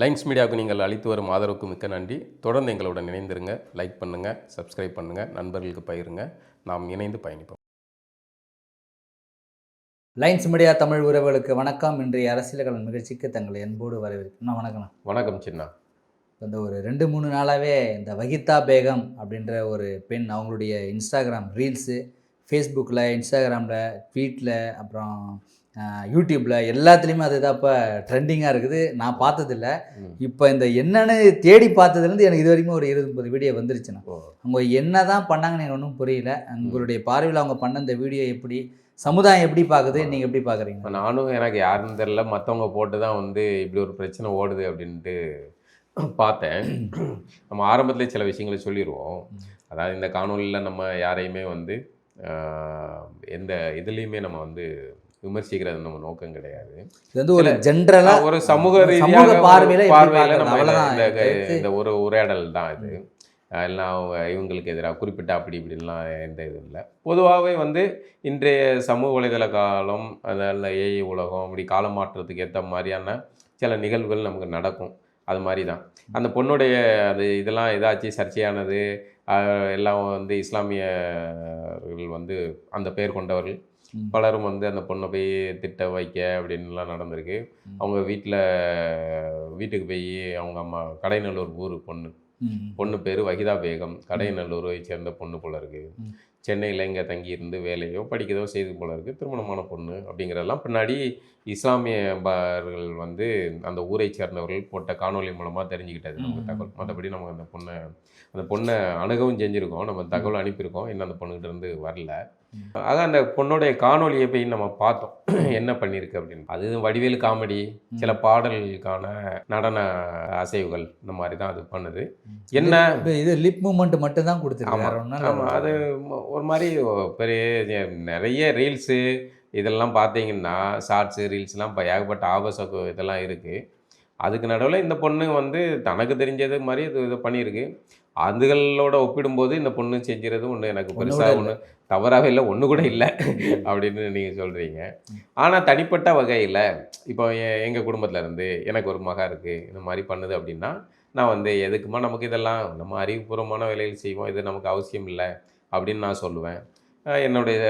Lines மீடியாவுக்கு நீங்கள் அளித்து வரும் ஆதரவுக்கு மிக்க நன்றி. தொடர்ந்து எங்களுடன் இணைந்திருங்க. லைக் பண்ணுங்கள் சப்ஸ்கிரைப் பண்ணுங்கள் நண்பர்களுக்கு பகிருங்க. நாம் இணைந்து பயணிப்போம். லைன்ஸ் மீடியா தமிழ் உறவுகளுக்கு வணக்கம். இன்றைய அரசியல்கள் நிகழ்ச்சிக்கு தங்களை அன்போடு வரவேற்கிறேன் வணக்கம். வணக்கம் சின்னா. இந்த ஒரு ரெண்டு மூணு நாளாகவே இந்த வகிதா பேகம் அப்படின்ற ஒரு பெண் அவங்களுடைய இன்ஸ்டாகிராம் ரீல்ஸு ஃபேஸ்புக்கில் இன்ஸ்டாகிராமில் ட்வீட்டில் அப்புறம் யூடியூப்பில் எல்லாத்துலேயுமே அதுதான் இப்போ ட்ரெண்டிங்காக இருக்குது. நான் பார்த்ததில்ல. இப்போ இந்த என்னன்னு தேடி பார்த்ததுலேருந்து எனக்கு இது வரைக்கும் ஒரு இருபது முப்பது வீடியோ வந்துருச்சுண்ணா. அவங்க என்ன தான் பண்ணாங்கன்னு எனக்கு ஒன்றும் புரியல. உங்களுடைய பார்வையில் அவங்க பண்ண இந்த வீடியோ எப்படி சமுதாயம் எப்படி பார்க்குது நீங்கள் எப்படி பார்க்குறீங்க? நானும் எனக்கு யாருன்னு தெரில மற்றவங்க போட்டு தான் வந்து இப்படி ஒரு பிரச்சனை ஓடுது அப்படின்ட்டு பார்த்தேன். நம்ம ஆரம்பத்திலே சில விஷயங்களை சொல்லிடுவோம் அதாவது இந்த காணொலியில் நம்ம யாரையுமே வந்து எந்த இதுலேயுமே நம்ம வந்து விமர்சிக்கிறது நம்ம நோக்கம் கிடையாது. இது வந்து ஒரு ஜென்ரலா ஒரு சமூக ரீதியாக பார்வையில பார்வையில நம்ம இந்த- ஒரு உரையாடல் தான் இது. எல்லாம் அவங்க இவங்களுக்கு எதிராக குறிப்பிட்ட அப்படி இப்படின்லாம் எந்த இதுவும் இல்லை. பொதுவாகவே வந்து இன்றைய சமூக வலைதள காலம் அதில் ஏஐ உலகம் அப்படி காலம் மாற்றத்துக்கு ஏற்ற மாதிரியான சில நிகழ்வுகள் நமக்கு நடக்கும். அது மாதிரி தான் அந்த பொண்ணுடைய அது இதெல்லாம் ஏதாச்சும் சர்ச்சையானது. எல்லாம் வந்து இஸ்லாமியர்கள் வந்து அந்த பெயர் கொண்டவர்கள். பலரும் வந்து அந்த பொண்ணை போய் திட்ட வைக்க அப்படின்லாம் நடந்திருக்கு. அவங்க வீட்டில் வீட்டுக்கு போய் அவங்க அம்மா கடைநல்லூர் ஊர் பொண்ணு. பொண்ணு பேர் வகிதா பேகம். கடைநல்லூரை சேர்ந்த பொண்ணு போல இருக்கு. ம். சென்னையில் இங்கே தங்கியிருந்து வேலையோ படிக்கிறதோ செய்து போல இருக்கு. திருமணமான பொண்ணு அப்படிங்கிறதெல்லாம் பின்னாடி இஸ்லாமியர்கள் வந்து அந்த ஊரை சேர்ந்தவர்கள் போட்ட காணொளி மூலமாக தெரிஞ்சுக்கிட்டது நமக்கு. தகவல். மற்றபடி நம்ம அந்த பொண்ணை அந்த பொண்ணை அணுகவும் செஞ்சுருக்கோம். நம்ம தகவல் அனுப்பியிருக்கோம். இன்னும் அந்த பொண்ணுகிட்ட இருந்து வரல. ஆக அந்த பொண்ணுடைய காணொளியை போய் நம்ம பார்த்தோம். என்ன பண்ணியிருக்கு அப்படின்னு. அது வடிவேல் காமெடி சில பாடல்களுக்கான நடன அசைவுகள் இந்த மாதிரி தான் அது பண்ணுது. என்ன? இது லிப் மூமெண்ட் மட்டும் தான் கொடுத்துருக்கு ஆமா. வேற ஒண்ணும் இல்ல. ஆமாம் அது ஒரு மாதிரி பெரிய நிறைய ரீல்ஸு இதெல்லாம் பார்த்தீங்கன்னா ஷார்ட்ஸு ரீல்ஸ்லாம் இப்போ ஏகப்பட்ட ஆபாச இதெல்லாம் இருக்குது அதுக்கு நடுவில் இந்த பொண்ணு வந்து தனக்கு தெரிஞ்சது மாதிரி இது இது பண்ணியிருக்கு அதுகளோட ஒப்பிடும்போது இந்த பொண்ணு செஞ்சுறது ஒன்று எனக்கு ஒண்ணு பெருசாக ஒன்று தவறாகவே இல்லை ஒன்று கூட இல்லை அப்படின்னு நீங்கள் சொல்கிறீங்க ஆனால் தனிப்பட்ட வகையில் இப்போ எங்கள் குடும்பத்தில் இருந்து எனக்கு ஒரு மகா இருக்குது இந்த மாதிரி பண்ணுது அப்படின்னா நான் வந்து எதுக்குமா நமக்கு இதெல்லாம் நம்ம அறிவுபூர்வமான வேலையில் செய்வோம் இது நமக்கு அவசியம் இல்லை அப்படின்னு நான் சொல்லுவேன். என்னுடைய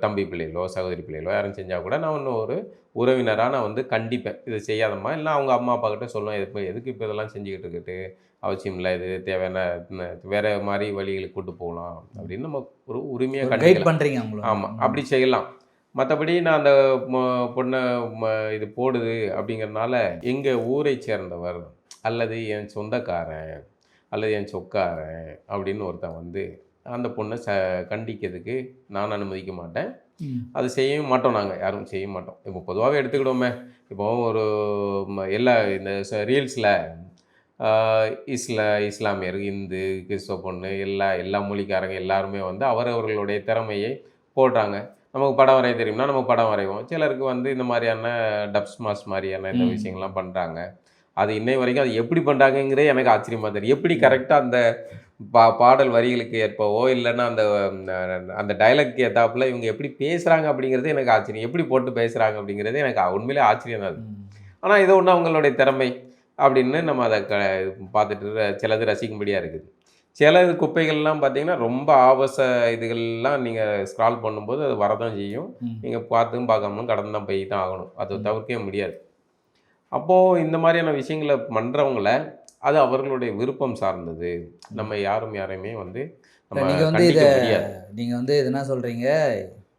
தம்பி பிள்ளைகளோ சகோதரி பிள்ளைகளோ யாரும் செஞ்சால் கூட நான் இன்னும் ஒரு உறவினராக நான் வந்து கண்டிப்பேன். இது செய்யாதம்மா இல்லை அவங்க அம்மா அப்பா கிட்ட சொல்லுவேன் இப்போ எதுக்கு இப்போ இதெல்லாம் செஞ்சுக்கிட்டு இருக்கிட்டு அவசியம் இல்லை இது தேவையான வேற மாதிரி வழிகளுக்கு கூட்டு போகலாம். அப்படின்னு நம்ம ஒரு உரிமையாக பண்றீங்க அவங்களும் ஆமாம் அப்படி செய்யலாம். மற்றபடி நான் அந்த பொண்ணை ம- இது போடுது அப்படிங்கிறனால எங்கள் ஊரை சேர்ந்தவர் அல்லது என் சொந்தக்காரன் அல்லது என் சொக்காரன் அப்படின்னு ஒருத்தன் வந்து அந்த பொண்ணை ச கண்டிக்கிறதுக்கு நான் அனுமதிக்க மாட்டேன். அது செய்யவும் மாட்டோம் நாங்கள் யாரும் செய்ய மாட்டோம். இப்போ பொதுவாகவே எடுத்துக்கிடுவோமே. இப்போ ஒரு எல்லா இந்த ரீல்ஸில் இஸ்ல இஸ்லாமியர் இந்து கிறிஸ்தவ பொண்ணு எல்லா எல்லா மொழிக்காரங்க எல்லாருமே வந்து அவரவர்களுடைய திறமையை போடுறாங்க. நமக்கு படம் வரைய தெரியும்னா நம்ம படம் வரைவோம். சிலருக்கு வந்து இந்த மாதிரியான டப்ஸ் மாஸ் மாதிரியான இந்த. விஷயங்கள்லாம் பண்ணுறாங்க அது இன்னை வரைக்கும் அது எப்படி பண்ணுறாங்கங்கிறே எனக்கு ஆச்சரியமாக தெரியும். எப்படி கரெக்டாக அந்த பா பாடல் வரிகளுக்கு ஏற்பவோ இல்லைன்னா அந்த அந்த டைலாக்க்கு ஏற்றாப்புல இவங்க எப்படி பேசுகிறாங்க அப்படிங்கிறது எனக்கு ஆச்சரியம். எப்படி போட்டு பேசுகிறாங்க அப்படிங்கிறது எனக்கு உண்மையிலே ஆச்சரியம் தான். ஆனால் இது ஒன்று அவங்களுடைய திறமை அப்படின்னு நம்ம அதை க பார்த்துட்டு சிலது ரசிக்கும்படியாக இருக்குது. சில குப்பைகள்லாம் பார்த்தீங்கன்னா ரொம்ப ஆபாச இதுகள்லாம் நீங்கள் ஸ்க்ரால் பண்ணும்போது அது வரதான் செய்யும். நீங்கள் பார்த்தும் பார்க்காமலும் கடந்து தான் போய் தான் ஆகணும். அதை தவிர்க்கவே முடியாது. அப்போது இந்த மாதிரியான விஷயங்களை பண்ணுறவங்கள அது அவர்களுடைய விருப்பம் சார்ந்தது. நம்ம யாரும் யாரையுமே வந்து நம்ம நீங்க வந்து இத முடியாது. நீங்க வந்து இது என்ன சொல்றீங்க?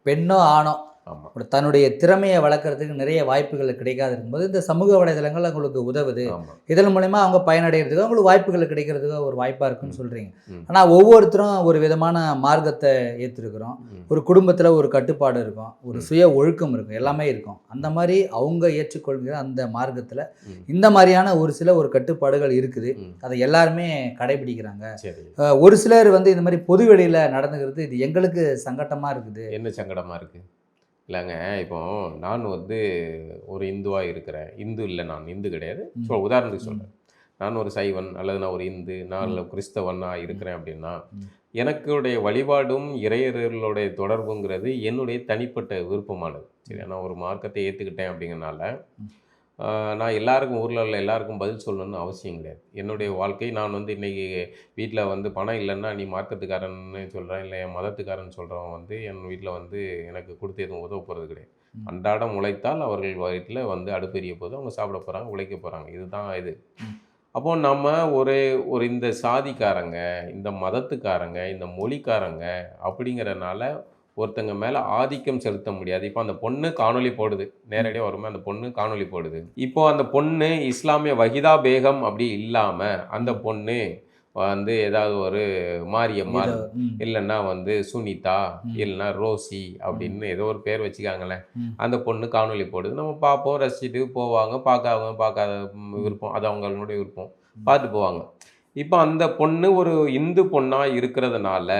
பெண்ணோ ஆணோ? ஆமாம் தன்னுடைய திறமையை வளர்க்கறதுக்கு நிறைய வாய்ப்புகள் கிடைக்காது இருக்கும்போது இந்த சமூக வலைதளங்கள் உங்களுக்கு உதவுது. இதன் மூலயமா அவங்க பயனடைகிறதுக்கு அவங்களுக்கு வாய்ப்புகள் கிடைக்கிறதுக்கு ஒரு வாய்ப்பா இருக்குன்னு சொல்றீங்க. ம். ஆனா ஒவ்வொருத்தரும் ஒரு விதமான மார்க்கத்தை ஏற்றிருக்கிறோம். ஒரு குடும்பத்தில் ஒரு கட்டுப்பாடு இருக்கும். ஒரு. சுய ஒழுக்கம் இருக்கும். எல்லாமே இருக்கும். அந்த மாதிரி அவங்க ஏற்றுக்கொள்கிற அந்த மார்க்கத்தில். இந்த மாதிரியான ஒரு சில ஒரு கட்டுப்பாடுகள் இருக்குது. அதை எல்லாருமே கடைபிடிக்கிறாங்க. ஒரு சிலர் வந்து இந்த மாதிரி பொது வெளியில் நடந்துக்கிறது இது எங்களுக்கு சங்கட்டமாக இருக்குது. என்ன சங்கடமாக இருக்குது இல்லைங்க. இப்போ நான் வந்து ஒரு இந்துவாக இருக்கிறேன். இந்து இல்லை நான் இந்து கிடையாது. ஸோ உதாரணத்துக்கு சொல்கிறேன் நான் ஒரு சைவன் அல்லது நான் ஒரு இந்து நான் இல்லை கிறிஸ்தவனா இருக்கிறேன் அப்படின்னா. எனக்குடைய வழிபாடும் இறையர்களுடைய தொடர்புங்கிறது என்னுடைய தனிப்பட்ட விருப்பமானது. சரி நான் ஒரு மார்க்கத்தை ஏற்றுக்கிட்டேன் அப்படிங்கறனால நான் எல்லாருக்கும் ஊரில் உள்ள எல்லாருக்கும் பதில் சொல்லணும்னு அவசியம் கிடையாது என்னுடைய வாழ்க்கை நான் வந்து இன்னைக்கு வீட்டில் வந்து பணம் இல்லைன்னா நீ மார்க்கத்துக்காரன்னு சொல்கிறேன் இல்லை என் மதத்துக்காரன் சொல்கிறவன் வந்து என் வீட்டில் வந்து எனக்கு கொடுத்து எதுவும் உதவ போகிறது கிடையாது. அன்றாடம் உழைத்தால் அவர்கள் வீட்டில் வந்து அடுப்பெரிய போது அவங்க சாப்பிட போகிறாங்க உழைக்க போகிறாங்க இதுதான் இது. அப்போ நம்ம ஒரு ஒரு இந்த சாதிக்காரங்க இந்த மதத்துக்காரங்க இந்த மொழிக்காரங்க அப்படிங்கிறனால ஒருத்தங்க மேலே ஆதிக்கம் செலுத்த முடியாது. இப்போ அந்த பொண்ணு காணொளி போடுது. நேரடியாக வருமே அந்த பொண்ணு காணொளி போடுது. இப்போ அந்த பொண்ணு இஸ்லாமிய வஹிதா பேகம் அப்படி இல்லாமல் அந்த பொண்ணு வந்து ஏதாவது ஒரு மாரியம்மாள் இல்லைன்னா வந்து சுனிதா. இல்லைன்னா ரோசி அப்படின்னு ஏதோ ஒரு பேர் வச்சுக்காங்களேன். அந்த பொண்ணு காணொளி போடுது. நம்ம பார்ப்போம் ரசிச்சுட்டு போவாங்க பார்க்காதவங்க பார்க்காத விருப்பம். அது அவங்களுடைய விருப்பம். பார்த்து போவாங்க. இப்போ அந்த பொண்ணு ஒரு இந்து பொண்ணா இருக்கிறதுனால.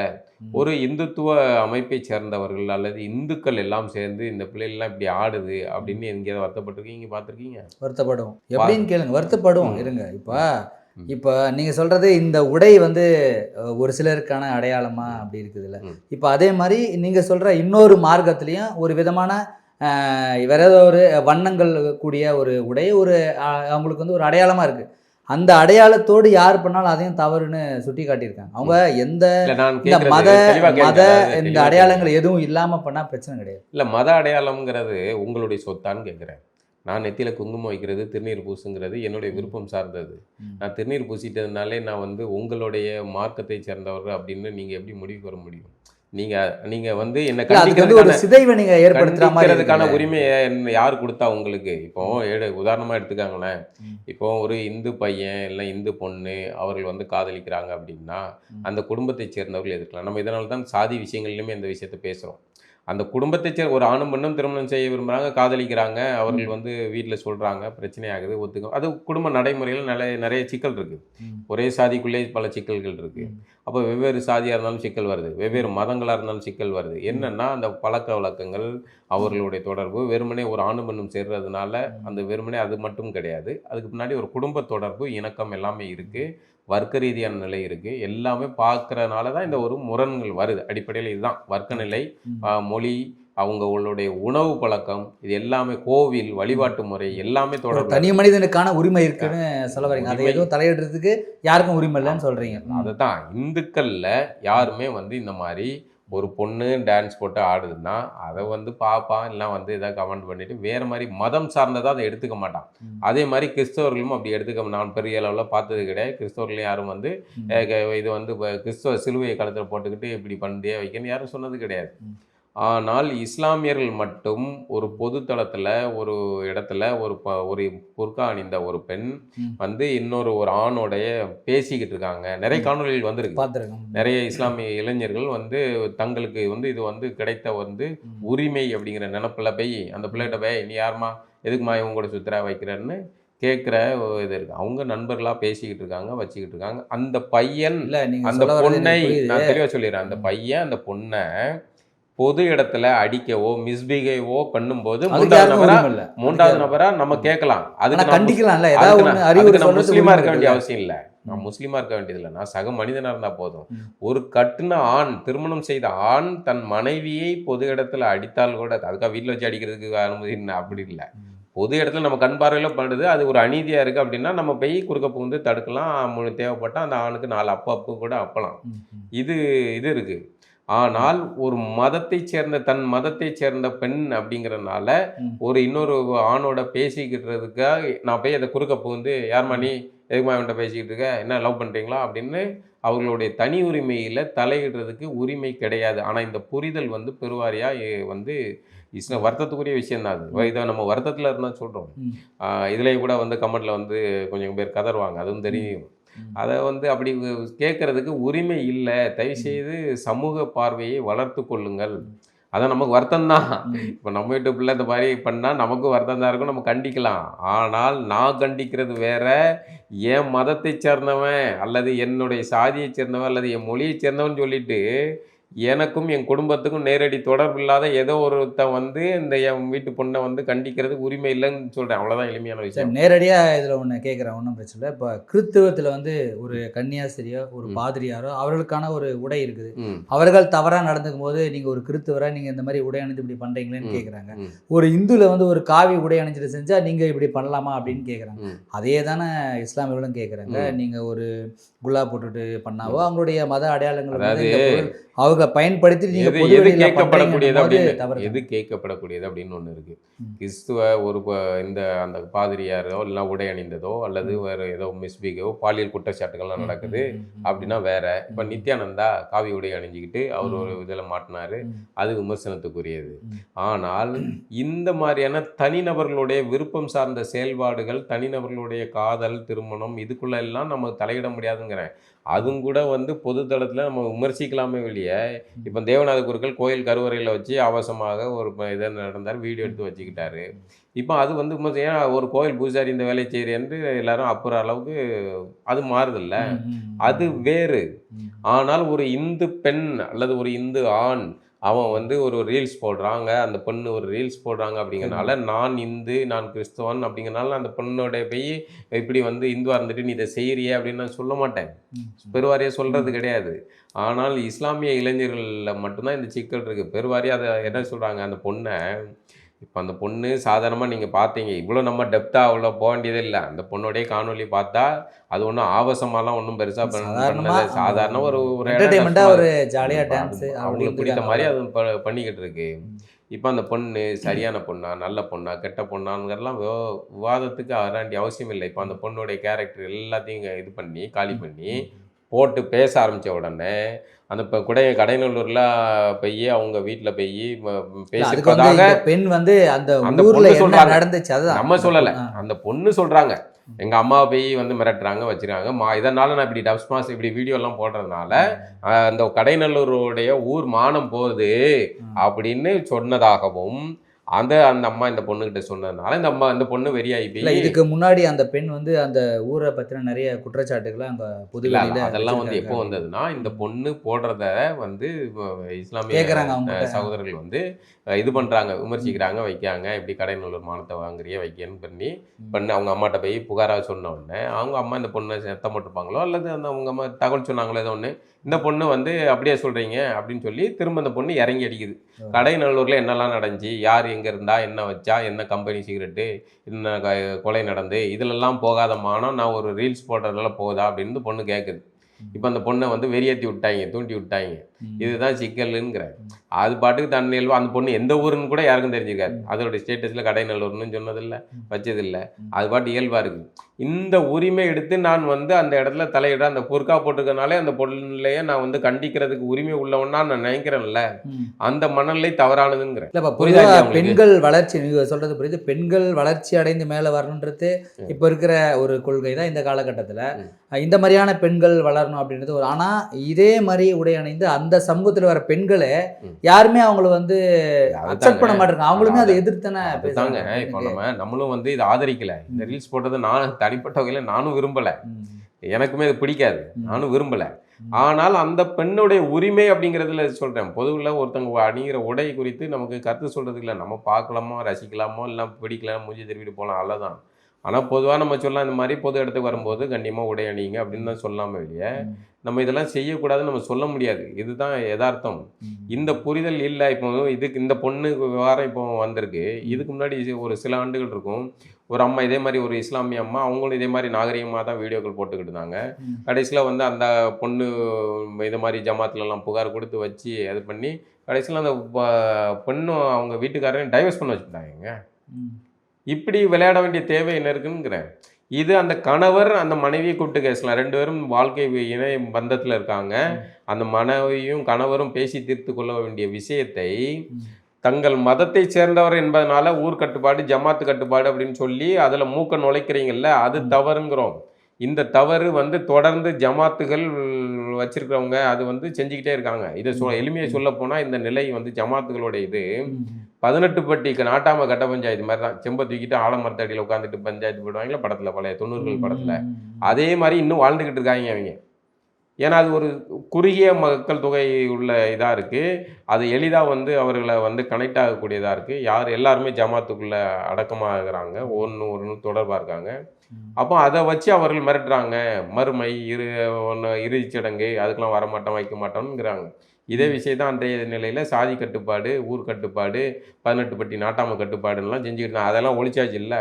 ஒரு இந்துத்துவ அமைப்பை சேர்ந்தவர்கள் அல்லது இந்துக்கள் எல்லாம் சேர்ந்து இந்த பிள்ளைகள்லாம் இப்படி ஆடுது அப்படின்னு எங்கேயாவது வருத்தப்பட்டிருக்கீங்க பார்த்துருக்கீங்க? வருத்தப்படுவோம். எப்படின்னு கேளுங்க வருத்தப்படுவோம். இருங்க. இப்போ. இப்போ நீங்கள் சொல்கிறது இந்த உடை வந்து ஒரு சிலருக்கான அடையாளமா அப்படி இருக்குதுல்ல. இப்போ அதே மாதிரி நீங்கள் சொல்கிற இன்னொரு மார்க்கத்துலேயும் ஒரு விதமான வேற ஏதோ ஒரு வண்ணங்கள் கூடிய ஒரு உடை ஒரு அவங்களுக்கு வந்து ஒரு அடையாளமாக இருக்குது அந்த அடையாளத்தோடு யார் பண்ணாலும் அதையும் தவறுன்னு சுட்டி காட்டியிருக்காங்க அவங்க எந்த இந்த மத. மத இந்த அடையாளங்கள் எதுவும் இல்லாமல் பண்ணால் பிரச்சனை கிடையாது. இல்ல மத அடையாளம்ங்கிறது உங்களுடைய சொத்தான்னு கேட்குறேன். நான் நெத்தியில குங்குமம் வைக்கிறது திருநீர் பூசுங்கிறது என்னுடைய விருப்பம் சார்ந்தது. நான் திருநீர் பூசிட்டதுனாலே நான் வந்து உங்களுடைய மார்க்கத்தை சேர்ந்தவர் அப்படின்னு நீங்க எப்படி முடிவுக்கு வர முடியும்? நீங்க நீங்க வந்து என்ன ஒரு சிதைவை நீங்க ஏற்படுத்துற மாதிரி கண்டிக்கிறதுக்கான இருக்குல்ல. உரிமையை யார் கொடுத்தா உங்களுக்கு இப்போ எடு உதாரணமா எடுத்துக்காங்களேன். இப்போ ஒரு இந்து பையன் இல்லை இந்து பொண்ணு அவர்கள் வந்து காதலிக்கிறாங்க அப்படின்னா. அந்த குடும்பத்தை சேர்ந்தவர்கள் எதிர்க்கலாம் நம்ம இதனால தான் சாதி விஷயங்கள்லையுமே இந்த விஷயத்தை பேசுகிறோம் அந்த குடும்பத்தை சேர் ஒரு ஆணும் பெண்ணும் திருமணம் செய்ய விரும்புகிறாங்க காதலிக்கிறாங்க. அவர்கள் வந்து வீட்டில் சொல்கிறாங்க பிரச்சனை ஆகுது ஒத்துக்க அது குடும்ப நடைமுறையில் நிறைய நிறைய சிக்கல் இருக்குது. ஒரே சாதிக்குள்ளே பல சிக்கல்கள் இருக்குது. அப்போ வெவ்வேறு சாதியாக இருந்தாலும் சிக்கல் வருது. வெவ்வேறு மதங்களாக இருந்தாலும் சிக்கல் வருது. என்னன்னா அந்த பழக்க வழக்கங்கள் அவர்களுடைய தொடர்பு. வெறுமனே ஒரு ஆணும் பெண்ணும் சேர்றதுனால அந்த வெறுமனே அது மட்டும் கிடையாது. அதுக்கு முன்னாடி ஒரு குடும்ப தொடர்பு இணக்கம் எல்லாமே இருக்குது வர்க்க ரீதியான நிலை இருக்குது எல்லாமே பார்க்கறனால தான் இந்த ஒரு முரண்கள் வருது. அடிப்படையில் இதுதான். வர்க்க நிலை மொழி அவங்களுடைய உணவு பழக்கம் இது எல்லாமே கோவில் வழிபாட்டு முறை எல்லாமே தொடர்பு தனி மனிதனுக்கான உரிமை இருக்குன்னு சொல்ல வரீங்க அதை. எதுவும் தலையிடுறதுக்கு யாருக்கும் உரிமை இல்லைன்னு சொல்றீங்க. ம். அதுதான். இந்துக்கள்ல யாருமே வந்து இந்த மாதிரி ஒரு பொண்ணு டான்ஸ் போட்டு ஆடுதுன்னா அதை வந்து பார்ப்பான் இல்லை வந்து எதாவது கமெண்ட் பண்ணிட்டு வேற மாதிரி மதம் சார்ந்ததாக அதை எடுத்துக்க மாட்டான். அதே மாதிரி கிறிஸ்தவர்களும் அப்படி எடுத்துக்க நான் பெரிய அளவில் பார்த்தது கிடையாது. கிறிஸ்தவர்களும் யாரும் வந்து இது வந்து கிறிஸ்தவ சிலுவையை கழுத்தில் போட்டுக்கிட்டு இப்படி பண்ணிட்டே வைக்கணும் யாரும் சொன்னது கிடையாது. ஆனால் இஸ்லாமியர்கள் மட்டும் ஒரு பொது தளத்துல ஒரு இடத்துல ஒரு ப ஒரு புர்கா அணிந்த ஒரு பெண். வந்து இன்னொரு ஒரு ஆணோடைய பேசிக்கிட்டு இருக்காங்க. நிறைய காணொளிகள் வந்திருக்கு. நிறைய இஸ்லாமிய இளைஞர்கள் வந்து தங்களுக்கு வந்து இது வந்து கிடைத்த வந்து. உரிமை அப்படிங்கிற நினப்பில் போய் அந்த பிள்ளைகிட்ட போய் நீ யாரும்மா? எதுக்குமா இவங்க கூட சுத்துறா வைக்கிறன்னு? கேட்குற இது இருக்கு. அவங்க நண்பர்களாக பேசிக்கிட்டு இருக்காங்க வச்சுக்கிட்டு இருக்காங்க. அந்த பையன் அந்த பொண்ணை. நான் தெளிவாக சொல்லிடுறேன். அந்த பையன் அந்த பொண்ணை பொது இடத்துல அடிக்கவோ மிஸ்பிஹேவோ பண்ணும்போது மூன்றாவது நபரா மூன்றாவது நபரா நம்ம கேட்கலாம். அதுக்கு நான் கண்டிக்கலாம்ல. ஏதாவது முஸ்லீமா இருக்க வேண்டிய? அவசியம் இல்லை. நான். முஸ்லீமா இருக்க வேண்டியது இல்லை நான் சக மனிதனா இருந்தா போதும். ஒரு கட்டுன ஆண் திருமணம் செய்த ஆண் தன் மனைவியை பொது இடத்துல அடித்தால் கூட அதுக்காக வீட்டில் வச்சு அடிக்கிறதுக்கு அனுமதி அப்படி இல்லை. பொது இடத்துல நம்ம கண் பார்வையில் படுது அது ஒரு அநீதியா இருக்கு அப்படின்னா நம்ம போய் குறுக்க புகுந்து தடுக்கலாம். மு- தேவைப்பட்டா அந்த ஆணுக்கு நாலு அப்பா அப்பு கூட அப்பலாம். இது இது இருக்கு. ஆனால் ஒரு மதத்தைச் சேர்ந்த தன் மதத்தைச் சேர்ந்த பெண் அப்படிங்கறதுனால ம். ஒரு இன்னொரு ஆணோட பேசிக்கிட்டுறதுக்காக நான் போய் அதை குறுக்க புகுந்து யார்மா நீ எதுக்குமா அவன்கிட்ட பேசிக்கிட்டு இருக்க? என்ன லவ் பண்றீங்களா? அப்படின்னு அவர்களுடைய தனி உரிமையில தலையிடுறதுக்கு உரிமை கிடையாது. ஆனா இந்த புரிதல் வந்து பெருவாரியா எ- வந்து இஸ்ல வருத்தத்துக்குரிய விஷயம் தான் அது இதை நம்ம வருத்தத்துல இருந்தா சொல்றோம். ம். ஆஹ் இதுலயே கூட வந்து கமெண்ட்ல வந்து கொஞ்சம் பேர் கதறுவாங்க. அதுவும் தெரியும். அதை வந்து அப்படி கேட்கறதுக்கு உரிமை இல்லை. தயவுசெய்து சமூக பார்வையை வளர்த்து கொள்ளுங்கள். அதான் நமக்கு வருத்தம் தான். இப்போ நம்ம வீட்டு பிள்ளை இந்த மாதிரி பண்ணால் நமக்கு வருத்தம் தான் இருக்கும். நம்ம கண்டிக்கலாம். ஆனால் நான் கண்டிக்கிறது வேற. என் மதத்தை சேர்ந்தவன் அல்லது என்னுடைய சாதியை சேர்ந்தவன் அல்லது என் மொழியை சேர்ந்தவன் சொல்லிட்டு எனக்கும் என் குடும்பத்துக்கும் நேரடி தொடர்பு இல்லாத ஏதோ ஒருத்தன் வந்து இந்த என் வீட்டு பொண்ணை வந்து கண்டிக்கிறதுக்கு உரிமை இல்லைன்னு சொல்றேன் அவ்வளவுதான் எளிமையான விஷயம் நேரடியாக இதில் ஒன்று கேட்குறேன் ஒன்றும் பிரச்சனை இல்லை இப்போ கிறித்துவத்தில் வந்து ஒரு கன்னியாஸ்திரியோ ஒரு. பாதிரியாரோ அவர்களுக்கான ஒரு உடை இருக்குது அவர்கள் தவறாக நடந்துக்கும் போது நீங்கள் ஒரு கிறித்துவரா நீங்கள் இந்த மாதிரி உடை அணிஞ்சு இப்படி பண்ணுறீங்களேன்னு. கேட்குறாங்க. ஒரு இந்துல வந்து ஒரு காவி உடை அணிஞ்சிட்டு செஞ்சால் நீங்கள் இப்படி பண்ணலாமா அப்படின்னு கேட்குறாங்க. அதே தானே இஸ்லாமியர்களும் கேட்குறாங்க. நீங்கள் ஒரு குல்லா போட்டுட்டு பண்ணாவோ அவங்களுடைய மத அடையாளங்களை அவங்க பயன்படுத்தி நீங்கள் எது கேட்கப்படக்கூடியது எது கேட்கப்படக்கூடியது அப்படின்னு ஒண்ணு இருக்கு ம். கிறிஸ்துவ ஒரு இந்த அந்த பாதிரியாரோ இல்லைன்னா உடை அணிந்ததோ அல்லது வேற ஏதோ மிஸ்பிகோ பாலியல் குற்றச்சாட்டுகள்லாம் நடக்குது. அப்படின்னா வேற இப்ப. நித்யானந்தா காவி உடை அணிஞ்சுக்கிட்டு அவர். ஒரு இதுல மாட்டினாரு. அது விமர்சனத்துக்குரியது. ஆனால் இந்த மாதிரியான தனிநபர்களுடைய விருப்பம் சார்ந்த செயல்பாடுகள் தனிநபர்களுடைய காதல் திருமணம் இதுக்குள்ள எல்லாம் நம்ம தலையிட முடியாதுங்கிறேன் அதுவும் கூட வந்து பொது தளத்துல நம்ம விமர்சிக்கலாமே வெளியே இப்போ தேவநாத குருக்கள் கோயில் கருவறையில் வச்சு ஆபாசமாக ஒரு இதை நடந்தார் வீடியோ எடுத்து வச்சுக்கிட்டாரு. இப்போ அது வந்து விமர்சனம் ஏன் ஒரு கோயில் பூஜாரி இந்த வேலை செய்கிறேன்னு எல்லாரும் அப்புற அளவுக்கு அது மாறுதில்ல. அது வேறு. ஆனால் ஒரு இந்து பெண் அல்லது ஒரு இந்து ஆண் அவன் வந்து ஒரு ரீல்ஸ் போடுறாங்க அந்த பொண்ணு ஒரு ரீல்ஸ் போடுறாங்க அப்படிங்கறனால நான் இந்து நான் கிறிஸ்தவன் அப்படிங்கறனால அந்த பொண்ணோட போய் இப்படி வந்து இந்துவா இருந்துட்டு நீ இதை செய்யறியே அப்படின்னு நான் சொல்ல மாட்டேன். பெருவாரியாக சொல்றது கிடையாது. ஆனால் இஸ்லாமிய இளைஞர்களில் மட்டும்தான் இந்த சிக்கல் இருக்கு. பெருவாரியாக அதை என்ன சொல்றாங்க? அந்த பொண்ணை இப்போ அந்த பொண்ணு சாதாரணமாக நீங்கள் பார்த்தீங்க இவ்வளோ நம்ம டெப்த்தாக அவ்வளோ போக வேண்டியதே இல்லை. அந்த பொண்ணோடைய காணொளி பார்த்தா அது ஒன்றும் ஆபாசமாலாம் ஒன்றும் பெருசாக பண்ணது சாதாரண ஒரு ஒரு ஜாலியாக டான்ஸு அவங்களுக்கு பிடித்த மாதிரி அது பண்ணிக்கிட்டு இருக்கு. இப்போ அந்த பொண்ணு சரியான பொண்ணா நல்ல பொண்ணா கெட்ட பொண்ணாங்கிறலாம் விவா- விவாதத்துக்கு அராண்டி அவசியம் இல்லை. இப்போ அந்த பொண்ணுடைய கேரக்டர் எல்லாத்தையும் இங்க இது பண்ணி காலி பண்ணி போட்டு பேச ஆரம்பிச்ச உடனே அந்த இப்போ குடைய கடைநல்லூர்ல போய் அவங்க வீட்டில் போய் பேசிப்பதாக பெண் வந்து அந்த அந்த பொண்ணு என்ன சொல்றாங்க. நடந்துச்சு? அதுதான். நம்ம சொல்லலை. அந்த பொண்ணு சொல்றாங்க. எங்க அம்மா போய் வந்து மிரட்டுறாங்க வச்சிருக்காங்க மா இதனால நான் இப்படி டப்ஸ் மாஸ் இப்படி வீடியோ எல்லாம் போடுறதுனால அந்த கடைநல்லூருடைய ஊர் மானம் போகுது. அப்படின்னு சொன்னதாகவும் அந்த அந்த அம்மா இந்த பொண்ணுகிட்ட சொன்னதுனால இந்த அம்மா இந்த பொண்ணு வெறியாகி இல்ல போய் இதுக்கு முன்னாடி அந்த பெண் வந்து அந்த ஊரை பத்தின நிறைய குற்றச்சாட்டுகளை அங்க பொது அதெல்லாம் வந்து எப்போ. வந்ததுன்னா இந்த பொண்ணு போடுறத வந்து இஸ்லாமிய சகோதரர்கள் வந்து இது பண்றாங்க விமர்சிக்கிறாங்க வைக்காங்க இப்படி கடைநல்லூர் மானத்தை வாங்குறிய வைக்கன்னு பண்ணி பண்ணி அவங்க அம்மாட்ட போய் புகாராக சொன்ன உடனே அவங்க அம்மா இந்த பொண்ணை சத்தம் போட்டிருப்பாங்களோ அல்லது அந்த அவங்க அம்மா தகவல் சொன்னாங்களோ ஏதோ ஒன்று இந்த பொண்ணு வந்து அப்படியே சொல்றீங்க அப்படின்னு சொல்லி திரும்ப இந்த பொண்ணு இறங்கி அடிக்குது. ஓ. கடைநல்லூர்ல என்னெல்லாம் நடந்துச்சு? யார் எங்க இருந்தா? என்ன வச்சா? என்ன கம்பெனி சிகரெட்டு என்ன கொலை நடந்து? இதுலெல்லாம் போகாத மானம். நான் ஒரு ரீல்ஸ் போடுறதுல போகுதா? அப்படின்னு பொண்ணு கேட்குது இப்போ அந்த பொண்ணை வந்து வெறியேற்றி விட்டாங்க தூண்டி விட்டாங்க. இதுதான் சிக்கல்ங்கிறேன் அது பாட்டுக்கு தன் இயல்பு அந்த பொண்ணு எந்த ஊருன்னு கூட யாருக்கும் தெரிஞ்சிருக்காது அதோட ஸ்டேட்டஸில் கடைநல்லூர்னு சொன்னதில்ல வச்சதில்ல. அது பாட்டு இயல்பாக இருக்கு இந்த உரிமை எடுத்து நான் வந்து அந்த இடத்துல தலையிட அந்த புர்கா போட்டிருக்கனாலே அந்த பொருளையே நான் வந்து கண்டிக்கிறதுக்கு உரிமை உள்ளவனா நான் நினைக்கிறேன்ல. அந்த மனநிலை தவறானதுங்கிறேன் இல்லப்பா புரியுதா? பெண்கள் வளர்ச்சி நீங்க சொல்றது புரியுது. பெண்கள் வளர்ச்சி அடைந்து மேல வரணுன்றது இப்ப இருக்கிற ஒரு கொள்கை தான் இந்த காலகட்டத்துல. இந்த மாதிரியான பெண்கள் வளரணும் அப்படின்றது ஒரு ஆனா இதே மாதிரி உடை அணிந்து அந்த சமூகத்துல வர பெண்களை. யாருமே அவங்கள வந்து. அக்செப்ட் பண்ண மாட்டாங்க அவங்களுமே அதை எதிர்த்தானே பேசுறாங்க. இப்போ நம்ம நம்மளும் வந்து இதை ஆதரிக்கல இந்த ரீல்ஸ் போட்டது நான் தனிப்பட்ட வகையில் நானும் விரும்பல. எனக்குமே இது பிடிக்காது. நானும் விரும்பல. ஆனால் அந்த பெண்ணுடைய உரிமை அப்படிங்கிறதுல சொல்றேன் பொதுவில் ஒருத்தவங்க அணிகிற உடை குறித்து நமக்கு கருத்து சொல்றதுக்கு இல்லை நம்ம பார்க்கலாமோ ரசிக்கலாமோ இல்லை பிடிக்கலாம் மூஞ்சி திருப்பிட்டு போகலாம் அவ்வளோதான் ஆனால் பொதுவாக நம்ம சொல்லலாம் இந்த மாதிரி பொது இடத்துக்கு வரும்போது கண்டிப்பாக உடை அணியுங்க அப்படின்னு தான் சொல்லாம வெளியே ம். நம்ம இதெல்லாம் செய்யக்கூடாதுன்னு நம்ம சொல்ல முடியாது இதுதான் யதார்த்தம் ம். இந்த புரிதல் இல்லை இப்போ இதுக்கு இந்த பொண்ணு விவகாரம் இப்போ வந்திருக்கு இதுக்கு முன்னாடி ஒரு சில ஆண்டுகள் இருக்கும் ஒரு அம்மா இதே மாதிரி ஒரு இஸ்லாமிய அம்மா அவங்களும் இதே மாதிரி நாகரிகமாக தான் வீடியோக்கள் போட்டுக்கிட்டு இருந்தாங்க. கடைசியில் வந்து அந்த பொண்ணு இது மாதிரி ஜமாத்துலலாம் புகார் கொடுத்து வச்சு அது பண்ணி கடைசியில் அந்த பெண்ணும் அவங்க வீட்டுக்காரரையும் டைவர்ஸ் பண்ண வச்சுட்டாங்க. இப்படி விளையாட வேண்டிய தேவை என்ன இருக்குங்கிறேன் இது அந்த கணவர் அந்த மனைவியை கூப்பிட்டு பேசலாம். ரெண்டு பேரும் வாழ்க்கை இணை பந்தத்தில் இருக்காங்க. அந்த மனைவியும் கணவரும் பேசி தீர்த்து கொள்ள வேண்டிய விஷயத்தை தங்கள் மதத்தை சேர்ந்தவர் என்பதனால ஊர் கட்டுப்பாடு ஜமாத்து கட்டுப்பாடு அப்படின்னு சொல்லி அதில் மூக்க நுழைக்கிறீங்கல்ல அது தவறுங்கிறோம். இந்த தவறு வந்து தொடர்ந்து ஜமாத்துகள் வச்சிருக்கிறவங்க அது வந்து செஞ்சுக்கிட்டே இருக்காங்க. இதை சொ எளிமையை சொல்ல போனா இந்த நிலை வந்து ஜமாத்துகளோட இது. பதினெட்டு பட்டி நாட்டாம கட்ட பஞ்சாயத்து மாதிரி தான். செம்ப தூக்கிட்டு ஆலமரத்தடியில் உட்காந்துட்டு பஞ்சாயத்து போடுவாங்களா? படத்துல பழைய தொண்ணூறுகள் படத்துல. அதே மாதிரி இன்னும் வாழ்ந்துகிட்டு இருக்காங்க அவங்க ஏன்னா அது ஒரு குறுகிய மக்கள் தொகை உள்ள இதாக இருக்குது அது எளிதாக வந்து அவர்களை வந்து கனெக்ட் ஆகக்கூடியதாக இருக்குது யார் எல்லாருமே ஜமாத்துக்குள்ளே அடக்கமாகறாங்க. ஒன்று ஒன்று தொடர்பாக இருக்காங்க. அப்போ அதை வச்சு அவர்கள் மிரட்டுறாங்க. மறுமை இரு ஒன்று இறுதிச் சடங்கு அதுக்கெல்லாம் வரமாட்டோம் வைக்க மாட்டோம்ங்கிறாங்க. இதே விஷயம் தான் அன்றைய நிலையில் சாதி கட்டுப்பாடு ஊர் கட்டுப்பாடு பதினெட்டு பட்டி நாட்டாம கட்டுப்பாடுலாம் செஞ்சுக்கிட்டு. அதெல்லாம் ஒழிச்சாச்சு இல்லை.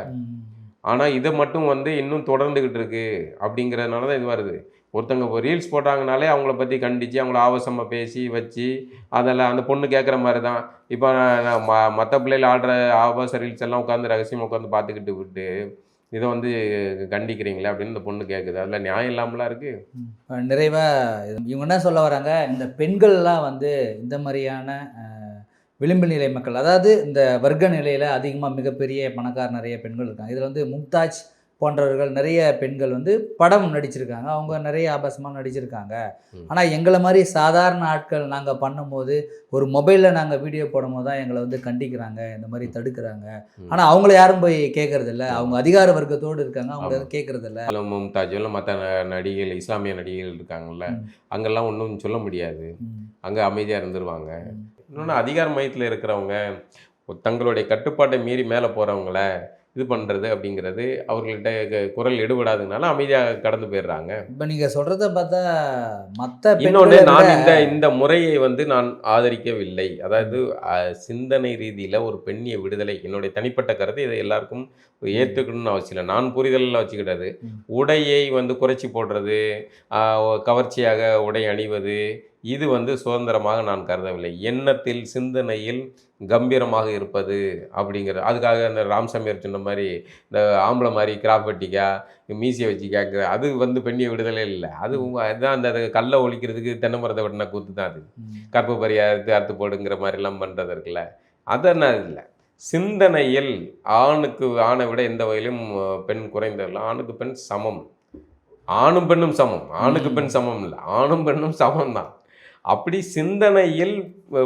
ஆனால் இதை மட்டும் வந்து இன்னும் தொடர்ந்துக்கிட்டு இருக்கு அப்படிங்கிறதுனால தான் இது வருது. ஒருத்தங்க இப்போ ரீல்ஸ் போட்டாங்கனாலே அவங்கள பற்றி கண்டித்து அவங்கள ஆவசமாக பேசி வச்சு அதெல்லாம் அந்த பொண்ணு கேட்குற மாதிரி தான் இப்போ நான் ம மற்ற பிள்ளைகள் ஆடுற ஆபாச ரீல்ஸ் எல்லாம் உட்காந்து ரகசியமாக உட்காந்து பார்த்துக்கிட்டு விட்டு இதை வந்து கண்டிக்கிறீங்களே அப்படின்னு இந்த பொண்ணு கேட்குது அதில் நியாயம் இல்லாமலாம் இருக்குது நிறைவாக இவங்க என்ன சொல்ல வராங்க? இந்த பெண்கள்லாம் வந்து இந்த மாதிரியான விளிம்பு நிலை மக்கள் அதாவது இந்த வர்க்க நிலையில் அதிகமாக மிகப்பெரிய பணக்கார நிறைய பெண்கள் இருக்காங்க. இதில் வந்து மும்தாஜ் போன்றவர்கள் நிறைய பெண்கள் வந்து படம் நடிச்சிருக்காங்க அவங்க நிறைய ஆபாசமாக நடிச்சிருக்காங்க. ஆனால் எங்களை மாதிரி சாதாரண ஆட்கள் நாங்கள் பண்ணும்போது ஒரு மொபைலில் நாங்கள் வீடியோ போடும்போது தான் எங்களை வந்து கண்டிக்கிறாங்க இந்த மாதிரி தடுக்கிறாங்க. ஆனால் அவங்கள யாரும் போய் கேட்கறது இல்ல அவங்க அதிகார வர்க்கத்தோடு இருக்காங்க அவங்க. எதுவும் கேட்கறது இல்ல அதில் மும்தாஜில் மற்ற நடிகைகள் இஸ்லாமிய நடிகைகள் இருக்காங்கல்ல. அங்கெல்லாம் ஒன்றும் சொல்ல முடியாது. அங்கே அமைதியாக இருந்துருவாங்க. இன்னொன்று அதிகார மையத்தில் இருக்கிறவங்க தங்களுடைய கட்டுப்பாட்டை மீறி மேலே போகிறவங்கள இது பண்ணுறது அப்படிங்கிறது அவர்கள்ட்ட குரல் எடுபடாததுனால அமைதியாக கடந்து போயிடுறாங்க. இப்போ நீங்கள் சொல்கிறத பார்த்தா மற்ற இன்னொன்று நான் இந்த இந்த முறையை வந்து நான் ஆதரிக்கவில்லை. அதாவது சிந்தனை ரீதியில் ஒரு பெண்ணிய விடுதலை என்னுடைய தனிப்பட்ட கருத்து இதை எல்லாருக்கும் ஏற்றுக்கணும்னு அவசியம் இல்லை. நான் புரிதலில் வச்சுக்கிட்டது. உடையை வந்து குறைச்சி போடுறது கவர்ச்சியாக உடை அணிவது இது வந்து சுதந்திரமாக நான் கருதவில்லை. எண்ணத்தில் சிந்தனையில் கம்பீரமாக இருப்பது அப்படிங்கிறது அதுக்காக அந்த ராம்சாமியார் சொன்ன மாதிரி இந்த ஆம்பளை மாதிரி கிராப் வெட்டிக்கா மீசியை வச்சு கேட்குற அது வந்து பெண்ணிய விடுதலை இல்லை. அது அதுதான் அந்த கல்லை ஒழிக்கிறதுக்கு தென்னை மரத்தை வெட்டின கூத்து தான் அது. கற்பு பரியாரத்து அறுத்து போடுங்கிற மாதிரிலாம் பண்ணுறது இருக்குல்ல. அதெல்லாம் இல்லை. சிந்தனையில் ஆணுக்கு ஆணை விட எந்த வகையிலும் பெண் குறைந்ததில்லை ஆணுக்கு பெண் சமம். ஆணும் பெண்ணும் சமம். ஆணுக்கு பெண் சமம் இல்லை. ஆணும் பெண்ணும் சமம் தான். அப்படி சிந்தனையில்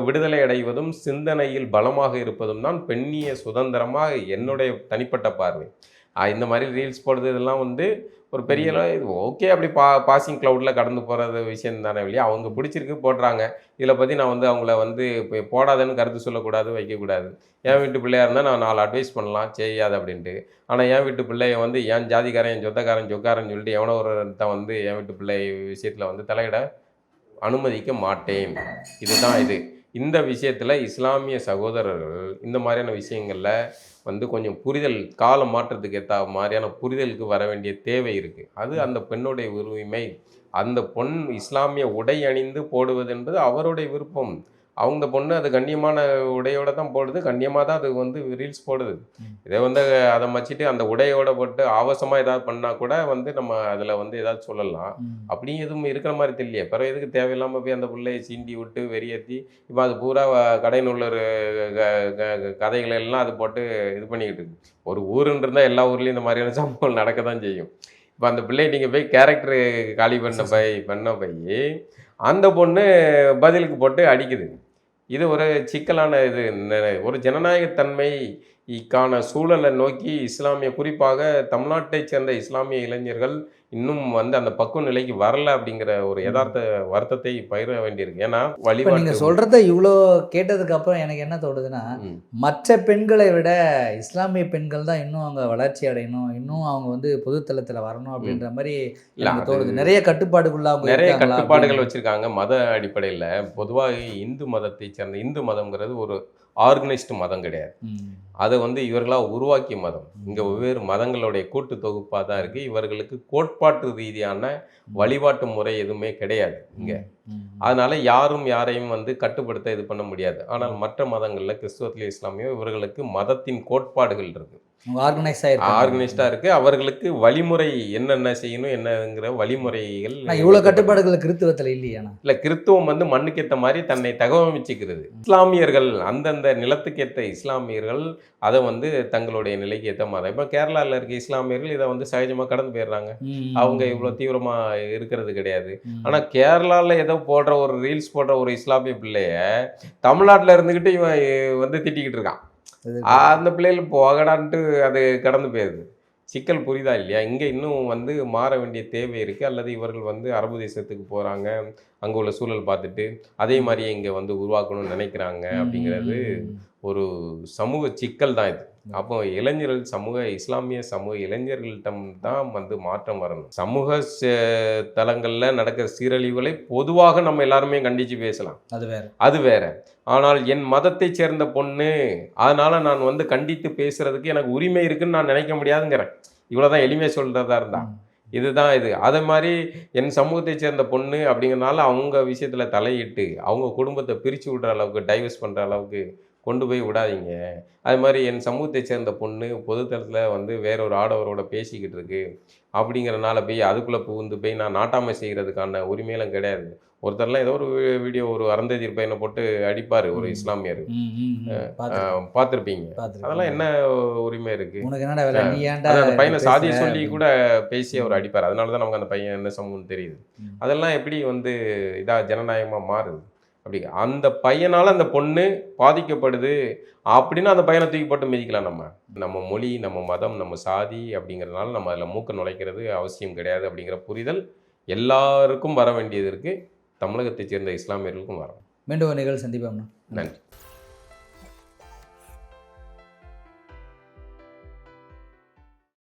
விடுதலை அடைவதும் சிந்தனையில் பலமாக இருப்பதும் தான் பெண்ணிய சுதந்திரமாக என்னுடைய தனிப்பட்ட பார்வை. இந்த மாதிரி ரீல்ஸ் போடுறது இதெல்லாம் வந்து ஒரு பெரிய ஓகே அப்படி பா பாசிங் க்ளவுடில் கடந்து போகிறது விஷயம் தானே வெளியே அவங்க பிடிச்சிருக்கு போடுறாங்க. இதில் பற்றி நான் வந்து அவங்கள வந்து இப்போ போடாதன்னு கருத்து சொல்லக்கூடாது வைக்கக்கூடாது. என் வீட்டு பிள்ளையா இருந்தால் நான் நாலு அட்வைஸ் பண்ணலாம் செய்யாத அப்படின்ட்டு. ஆனால் என் வீட்டு பிள்ளைய வந்து என் ஜாதிக்காரன் என் சொந்தக்காரன் சொக்காரன் சொல்லிட்டு எவனோ ஒருத்தன் வந்து என் வீட்டு பிள்ளை விஷயத்தில் வந்து தலையிட அனுமதிக்க மாட்டேன். இதுதான் இது. இந்த விஷயத்தில் இஸ்லாமிய சகோதரர்கள் இந்த மாதிரியான விஷயங்களில் வந்து கொஞ்சம் புரிதல் கால மாற்றத்துக்கு ஏற்ற மாதிரியான புரிதலுக்கு வர வேண்டிய தேவை இருக்குது அது அந்த பெண்ணுடைய உரிமை. அந்த பொண் இஸ்லாமிய உடை அணிந்து போடுவது என்பது அவருடைய விருப்பம். அவங்க பொண்ணு அது கண்ணியமான உடையோட தான் போடுது. கண்ணியமாக தான் அது வந்து ரீல்ஸ் போடுது. இதை வந்து அதை மச்சிட்டு அந்த உடையோட போட்டு ஆபாசமாக ஏதாவது பண்ணால் கூட வந்து நம்ம அதில் வந்து ஏதாவது சொல்லலாம். அப்படியும் எதுவும் இருக்கிற மாதிரி தெரியலையே. பிறகு எதுக்கு தேவையில்லாமல் போய் அந்த பிள்ளையை சீண்டி விட்டு வெறியேற்றி இப்போ அது பூரா வ- கடைநூலர் க- க- க- கதைகளை எல்லாம் அது போட்டு இது பண்ணிக்கிட்டு இருக்கு. ஒரு ஊருன்னு இருந்தால் எல்லா ஊர்லேயும் இந்த மாதிரியான சம்பவங்கள் நடக்க தான் செய்யும். இப்போ அந்த பிள்ளை நீங்கள் போய் கேரக்டர் காலி பண்ண போய் பண்ண போய் அந்த பொண்ணு பதிலுக்கு போட்டு அடிக்குது. இது ஒரு சிக்கலான இது. ஒரு ஜனநாயகத்தன்மை இக்கான சூழலை நோக்கி இஸ்லாமிய குறிப்பாக தமிழ்நாட்டைச் சேர்ந்த இஸ்லாமிய இளைஞர்கள் இன்னும் வந்து அந்த பக்குவ நிலைக்கு வரல அப்படிங்கிற ஒரு யதார்த்த வருத்தத்தை பயிர வேண்டியிருக்கு. ஏன்னா வழிபாட்டு நீங்கள் சொல்கிறத இவ்வளோ கேட்டதுக்கு அப்புறம் எனக்கு என்ன தோணுதுன்னா. மற்ற பெண்களை விட இஸ்லாமிய பெண்கள் தான் இன்னும் அவங்க வளர்ச்சி அடையணும் இன்னும் அவங்க வந்து பொதுத்தளத்தில் வரணும் அப்படின்ற மாதிரி எனக்கு தோணுது. நிறைய கட்டுப்பாடுக்குள்ள அவங்க நிறைய கட்டுப்பாடுகள். வச்சிருக்காங்க மத அடிப்படையில். பொதுவாக இந்து மதத்தை சேர்ந்த இந்து மதம்ங்கிறது ஒரு ஆர்கனைஸ்டு மதம் கிடையாது. அதை வந்து இவர்களாக உருவாக்கிய மதம். இங்கே வெவ்வேறு மதங்களுடைய கூட்டு தொகுப்பாக தான் இருக்குது இவர்களுக்கு கோட்பாட்டு ரீதியான வழிபாட்டு முறை எதுவுமே கிடையாது இங்கே. அதனால யாரும் யாரையும் வந்து கட்டுப்படுத்த இது பண்ண முடியாது. ஆனால் மற்ற மதங்களில் கிறிஸ்துவத்திலே இஸ்லாமியோ இவர்களுக்கு மதத்தின் கோட்பாடுகள் இருக்கு. அவங்க ஆர்கனைஸ் இருக்கு. அவர்களுக்கு வழிமுறை என்னென்ன செய்யணும் என்னங்கிற வழிமுறைகள் நான் இவ்வளோ கட்டுப்பாடுகள் கிறித்துவத்தில் இல்லையாண்ணா இல்ல கிறித்துவம் வந்து மண்ணுக்கேத்த மாதிரி தன்னை தகவமைச்சுக்கிறது. இஸ்லாமியர்கள் அந்தந்த நிலத்துக்கேத்த இஸ்லாமியர்கள் அதை வந்து தங்களுடைய நிலைக்கு ஏற்ற மாதிரி. இப்போ கேரளாவில் இருக்க இஸ்லாமியர்கள் இதை வந்து சகஜமாக கடந்து போயிடுறாங்க. அவங்க இவ்வளோ தீவிரமா இருக்கிறது கிடையாது. ம். ஆனா கேரளால ஏதோ போடுற ஒரு ரீல்ஸ் போடுற ஒரு இஸ்லாமிய பிள்ளைய தமிழ்நாட்டுல இருந்துகிட்டு இவன் வந்து திட்டிக்கிட்டு இருக்கான். அந்த பிள்ளைகள் போகடான்ட்டு அது கடந்து போயிருது. சிக்கல் புரியுதா இல்லையா? இங்கே இன்னும் வந்து மாற வேண்டிய தேவை இருக்குது அல்லது இவர்கள் வந்து அரபு தேசத்துக்கு போகிறாங்க அங்கே உள்ள சூழல் பார்த்துட்டு அதே மாதிரியே இங்கே வந்து உருவாக்கணும்னு நினைக்கிறாங்க அப்படிங்கிறது ஒரு சமூக சிக்கல் தான் இது. அப்போ இளைஞர்கள் சமூக இஸ்லாமிய சமூக இளைஞர்களிடம் தான் வந்து மாற்றம் வரணும். சமூக ச- தளங்கள்ல நடக்கிற சீரழிவுகளை பொதுவாக நம்ம எல்லாருமே கண்டிச்சு பேசலாம். அது வேற. அது வேற. ஆனால் என் மதத்தை சேர்ந்த பொண்ணு அதனால நான் வந்து கண்டித்து பேசுறதுக்கு எனக்கு உரிமை இருக்குன்னு நான் நினைக்க முடியாதுங்கிறேன். இவ்வளவுதான் எளிமையா சொல்றதா இருந்தா. ம். இதுதான் இது. அதை மாதிரி என் சமூகத்தை சேர்ந்த பொண்ணு அப்படிங்கறனால அவங்க விஷயத்தில் தலையிட்டு அவங்க குடும்பத்தை பிரித்து விடுற அளவுக்கு டைவர்ஸ் பண்ணுற அளவுக்கு கொண்டு போய் விடாதீங்க. அது மாதிரி என் சமூகத்தை சேர்ந்த பொண்ணு பொதுத்தளத்தில் வந்து வேற ஒரு ஆடவரோட பேசிக்கிட்டு இருக்கு. அப்படிங்கிறனால போய் அதுக்குள்ளே புகுந்து போய் நான் நாட்டாமை செய்கிறதுக்கான உரிமையெல்லாம் கிடையாது. ஒருத்தர்லாம் ஏதோ ஒரு வீடியோ ஒரு அறந்ததிர் பையனை போட்டு அடிப்பார் ஒரு. இஸ்லாமியர். பார்த்துருப்பீங்க. அதெல்லாம் என்ன உரிமை இருக்கு? அந்த பையனை பேசுற? சொல்லி கூட பேசி அவர் அடிப்பார். அதனால தான் நமக்கு அந்த பையன் என்ன சமூகம் தெரியுது. அதெல்லாம் எப்படி வந்து இதா ஜனநாயகமா மாறுது? அப்படி அந்த பையனால அந்த பொண்ணு பாதிக்கப்படுது அப்படின்னு அந்த பையனை தூக்கி போட்டு மிதிக்கலாம் நம்ம. நம்ம மொழி நம்ம மதம் நம்ம சாதி அப்படிங்கிறதுனால நம்ம அதில் மூக்க நுழைக்கிறது அவசியம் கிடையாது அப்படிங்கிற புரிதல் எல்லாருக்கும் வர வேண்டியது இருக்கு. தமிழகத்தைச் சேர்ந்த இஸ்லாமியர்களுக்கும் வரும். மீண்டும் ஒரு நிகழ்வு சந்திப்போம்னா நன்றி.